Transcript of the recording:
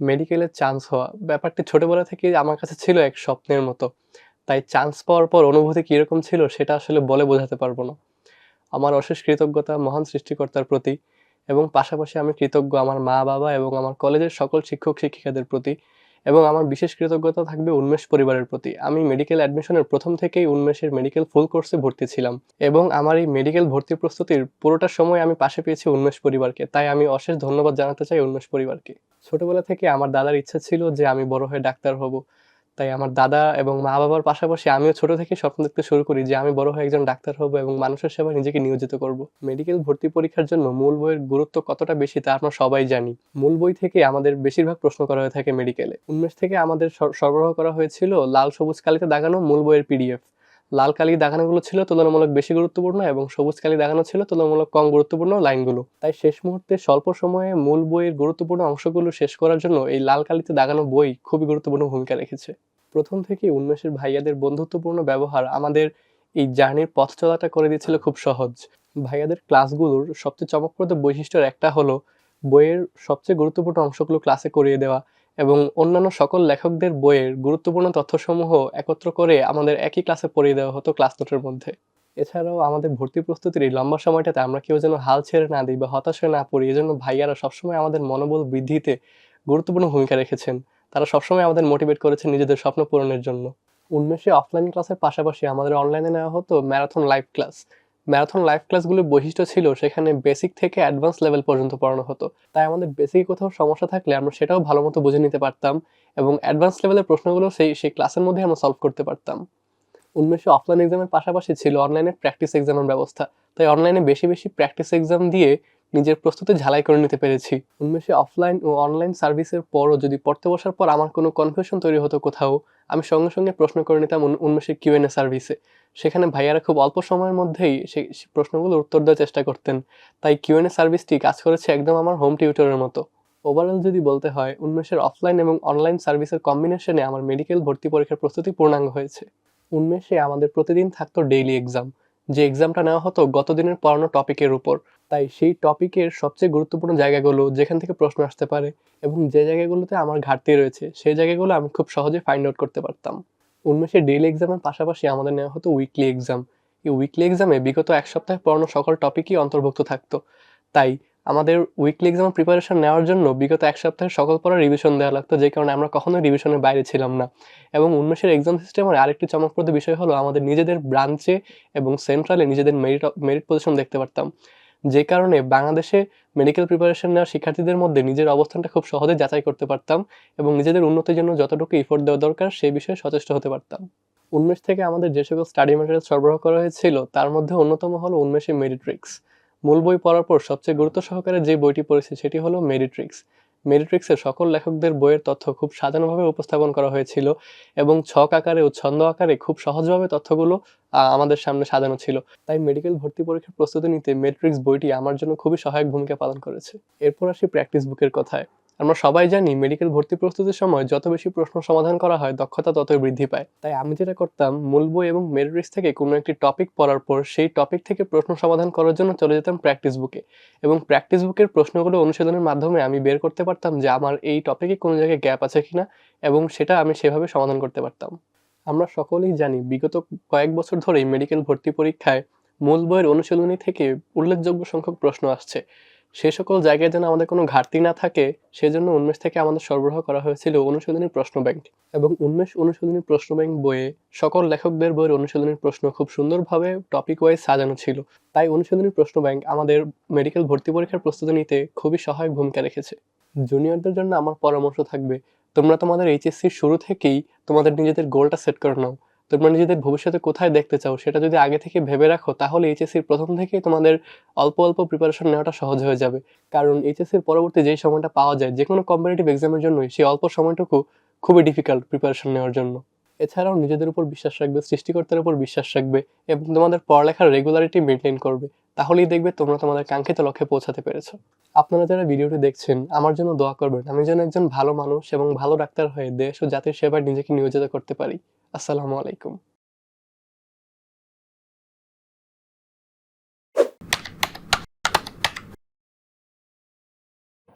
মেডিকেলে চান্স হওয়া ব্যাপারটি ছোটবেলা থেকে আমার কাছে ছিল এক স্বপ্নের মতো। তাই চান্স পাওয়ার পর অনুভূতি কীরকম ছিল সেটা আসলে বলে বোঝাতে পারব না। আমার অশেষ কৃতজ্ঞতা মহান সৃষ্টিকর্তার প্রতি এবং পাশাপাশি আমি কৃতজ্ঞ আমার মা-বাবা এবং আমার কলেজের সকল শিক্ষক-শিক্ষিকাদের প্রতি এবং আমার বিশেষ কৃতজ্ঞতা থাকবে উন্মেষ পরিবারের প্রতি। আমি মেডিকেল অ্যাডমিশনের প্রথম থেকেই উন্মেষের মেডিকেল ফুল কোর্সে ভর্তি ছিলাম এবং আমার এই মেডিকেল ভর্তি প্রস্তুতির পুরোটা সময় আমি পাশে পেয়েছি উন্মেষ পরিবারকে। তাই আমি অশেষ ধন্যবাদ জানাতে চাই উন্মেষ পরিবারকে। ছোটবেলা থেকে আমার দাদার ইচ্ছা ছিল যে আমি বড় হয়ে ডাক্তার হব। তাই আমার দাদা এবং মা-বাবার পাশাপাশি আমিও ছোট থেকেই স্বপ্ন দেখতে শুরু করি যে আমি বড় হয়ে একজন ডাক্তার হব এবং মানুষের সেবায় নিজেকে নিয়োজিত করব। মেডিকেল ভর্তি পরীক্ষার জন্য মূল বইয়ের গুরুত্ব কতটা বেশি তা আমরা সবাই জানি। মূল বই থেকে আমাদের বেশিরভাগ প্রশ্ন করা হয়ে থাকে মেডিকেলে। উন্মেষ থেকে আমাদের সর, সরবরাহ করা হয়েছিল লাল সবুজ কালিতে দাগানো মূল বইয়ের পিডিএফ। লাল কালি দাগানোগুলো ছিল তুলনামূলক বেশি গুরুত্বপূর্ণ এবং সবুজ কালি দাগানো ছিল তুলনামূলক কম গুরুত্বপূর্ণ লাইনগুলো। তাই শেষ মুহূর্তে স্বল্প সময়ে মূল বইয়ের গুরুত্বপূর্ণ অংশগুলো শেষ করার জন্য এই লাল কালিতে দাগানো বই খুবই গুরুত্বপূর্ণ ভূমিকা রেখেছে। প্রথম থেকেই উন্মেষের ভাইয়াদের বন্ধুত্বপূর্ণ ব্যবহার আমাদের এই জার্নির পথ চলাটা করে দিয়েছিল খুব সহজ। ভাইয়াদের ক্লাসগুলোর সবচেয়ে চমকপ্রদ বৈশিষ্ট্যের একটা হলো বইয়ের সবচেয়ে গুরুত্বপূর্ণ অংশগুলো ক্লাসে করিয়ে দেওয়া এবং অন্যান্য সকল লেখকদের বইয়ের গুরুত্বপূর্ণ তথ্যসমূহ একত্র করে আমাদের একই ক্লাসে পড়িয়ে দেওয়া হতো ক্লাস নোটের মধ্যে। এছাড়াও আমাদের ভর্তি প্রস্তুতির এই লম্বা সময়টাতে আমরা কেউ যেন হাল ছেড়ে না দিই বা হতাশ হয়ে না পড়ি, এজন্য ভাইয়ারা সবসময় আমাদের মনোবল বৃদ্ধিতে গুরুত্বপূর্ণ ভূমিকা রেখেছেন। তারা সবসময় আমাদের মোটিভেট করেছে নিজেদের স্বপ্ন পূরণের জন্য। উন্মেষে অফলাইন ক্লাসের পাশাপাশি আমাদের অনলাইনে নেওয়া হতো marathon live class. Marathon live ক্লাসগুলোর বৈশিষ্ট্য ছিল সেখানে বেসিক থেকে অ্যাডভান্স লেভেল পর্যন্ত পড়ানো হতো। তাই আমাদের বেসিক কোথাও সমস্যা থাকলে আমরা সেটাও ভালো মতো বুঝে নিতে পারতাম এবং অ্যাডভান্স লেভেলের প্রশ্নগুলো সেই সেই ক্লাসের মধ্যে আমরা সলভ করতে পারতাম। উন্মেষে অফলাইন এক্সামের পাশাপাশি ছিল অনলাইনে প্র্যাকটিস এক্সামের ব্যবস্থা। তাই অনলাইনে বেশি, বেশি প্র্যাকটিস এক্সাম দিয়ে নিজের প্রস্তুতি ঝালাই করে নিতে পেরেছি। উন্মেষে অফলাইন ও অনলাইন সার্ভিসের পরও যদি পড়তে বসার পর আমার কোনো কনফিউশন তৈরি হতো কোথাও, আমি সঙ্গে, সঙ্গে প্রশ্ন করে নিতাম উন উন্মেষের কিউএনএ সার্ভিসে। সেখানে ভাইয়ারা খুব অল্প সময়ের মধ্যেই সেই প্রশ্নগুলোর উত্তর দেওয়ার চেষ্টা করতেন। তাই কিউএনএ সার্ভিসটি কাজ করেছে একদম আমার হোম টিউটরের মতো। ওভারঅল যদি বলতে হয় উন্মেষের অফলাইন এবং অনলাইন সার্ভিসের কম্বিনেশনে আমার মেডিকেল ভর্তি পরীক্ষার প্রস্তুতি পূর্ণাঙ্গ হয়েছে। উন্মেষে আমাদের প্রতিদিন থাকতো ডেইলি এক্সাম। যে এক্সামটা নেওয়া হতো গত দিনের পড়ানো টপিকের উপর। তাই সেই টপিকের সবচেয়ে গুরুত্বপূর্ণ জায়গাগুলো যেখান থেকে প্রশ্ন আসতে পারে এবং যে জায়গাগুলোতে আমার ঘাটতি রয়েছে, সেই জায়গাগুলো আমি খুব সহজে ফাইন্ড আউট করতে পারতাম। উন্মেষের ডেইলি এক্সামের পাশাপাশি আমাদের নেওয়া হতো উইকলি এক্সাম। এই উইকলি এক্সামে বিগত এক সপ্তাহে পড়ানো সকল টপিকই অন্তর্ভুক্ত থাকতো। তাই আমাদের উইকলি এক্সামের প্রিপারেশন নেওয়ার জন্য বিগত এক সপ্তাহের সকল পড়া রিভিশন দেওয়া লাগতো, যে কারণে আমরা কখনোই রিভিশনের বাইরে ছিলাম না এবং উন্মেষের এক্সাম সিস্টেমের আরেকটি চমকপ্রদ বিষয় হলো আমাদের নিজেদের ব্রাঞ্চে এবং সেন্ট্রালে নিজেদের মেরিট মেরিট পজিশন দেখতে পারতাম। যে কারণে বাংলাদেশে মেডিকেল প্রিপারেশন নেওয়া শিক্ষার্থীদের মধ্যে নিজের অবস্থানটা খুব সহজে যাচাই করতে পারতাম এবং নিজেদের উন্নতির জন্য যতটুকু ইফোর্ট দেওয়া দরকার সেই বিষয়ে সচেষ্ট হতে পারতাম। উন্মেষ থেকে আমাদের যে সকল স্টাডি ম্যাটেরিয়াল সরবরাহ করা হয়েছিল, তার মধ্যে অন্যতম হলো উন্মেষে মেরিট্রিক্স। মূল বই পড়ার পর সবচেয়ে গুরুত্ব সহকারে যে বইটি পড়েছে সেটি হলো মেরিট্রিক্স। মেরিট্রিক্সের সকল লেখকদের বইয়ের তথ্য খুব সাধারণভাবে উপস্থাপন করা হয়েছিল এবং ছক আকারে ও ছন্দ আকারে খুব সহজভাবে তথ্যগুলো আমাদের সামনে সাজানো ছিল। তাই মেডিকেল ভর্তি পরীক্ষার প্রস্তুতি নিতে মেট্রিক্স বইটি আমার জন্য খুবই সহায়ক ভূমিকা পালন করেছে। এরপর আসি প্র্যাকটিস বুকের কথায়। আমরা সবাই জানি মেডিকেল ভর্তি প্রস্তুতির সময় যত বেশি প্রশ্ন সমাধান করা হয়, দক্ষতা ততই বৃদ্ধি পায়। তাই আমি যেটা করতাম, মূল বই এবং মেরিট্রিক্স থেকে কোনো একটি টপিক পড়ার পর সেই টপিক থেকে প্রশ্ন সমাধান করার জন্য চলে যেতাম প্র্যাকটিস বুকে এবং প্র্যাকটিস বুকের প্রশ্নগুলো অনুশীলনের মাধ্যমে আমি বের করতে পারতাম যে আমার এই টপিকে কোনো জায়গায় গ্যাপ আছে কিনা এবং সেটা আমি সেভাবে সমাধান করতে পারতাম। আমরা সকলেই জানি বিগত কয়েক বছর ধরেই মেডিকেল ভর্তি পরীক্ষায় মূল বইয়ের অনুশীলনী থেকে উল্লেখযোগ্য সংখ্যক প্রশ্ন আসছে। সে সকল জায়গায় যেন আমাদের কোনো ঘাটতি না থাকে, সেজন্য উন্মেষ থেকে আমাদের সরবরাহ করা হয়েছিল অনুশীলনী প্রশ্ন ব্যাংক এবং উন্মেষ অনুশীলনী প্রশ্ন ব্যাংক বইয়ে সকল লেখকদের বইয়ের অনুশীলনীর প্রশ্ন খুব সুন্দরভাবে টপিক ওয়াইজ সাজানো ছিল। তাই অনুশীলনী প্রশ্ন ব্যাংক আমাদের মেডিকেল ভর্তি পরীক্ষার প্রস্তুতি নিতে খুবই সহায়ক ভূমিকা রেখেছে। জুনিয়রদের জন্য আমার পরামর্শ থাকবে, তোমরা তোমাদের এইচএসসির শুরু থেকেই তোমাদের নিজেদের গোলটা সেট করে নাও। তোমরা নিজেদের ভবিষ্যতে কোথায় দেখতে চাও সেটা যদি আগে থেকে ভেবে রাখো তাহলে এইচএসসির প্রথম থেকেই তোমাদের অল্প, অল্প প্রিপারেশন নেওয়াটা সহজ হয়ে যাবে। কারণ এইচএসসির পরবর্তী যেই সময়টা পাওয়া যায় যে কোনো কম্পিটিটিভ এক্সামের জন্যই সেই অল্প সময়টুকু খুবই ডিফিকাল্ট প্রিপারেশন নেওয়ার জন্য। এছাড়াও নিজেদের উপর বিশ্বাস রাখবে, সৃষ্টিকর্তার উপর বিশ্বাস রাখবে এবং তোমাদের পড়ালেখার রেগুলারিটি মেইনটেইন করবে। তাহলেই দেখবে তোমরা তোমাদের কাঙ্ক্ষিত লক্ষ্যে পৌঁছাতে পেরেছ। আপনারা যারা ভিডিওটি দেখছেন, আমার জন্য দোয়া করবেন, আমি যেন একজন ভালো মানুষ এবং ভালো ডাক্তার হয়ে দেশ ও জাতির সেবায় নিজেকে নিয়োজিত করতে পারি। আসসালামু আলাইকুম।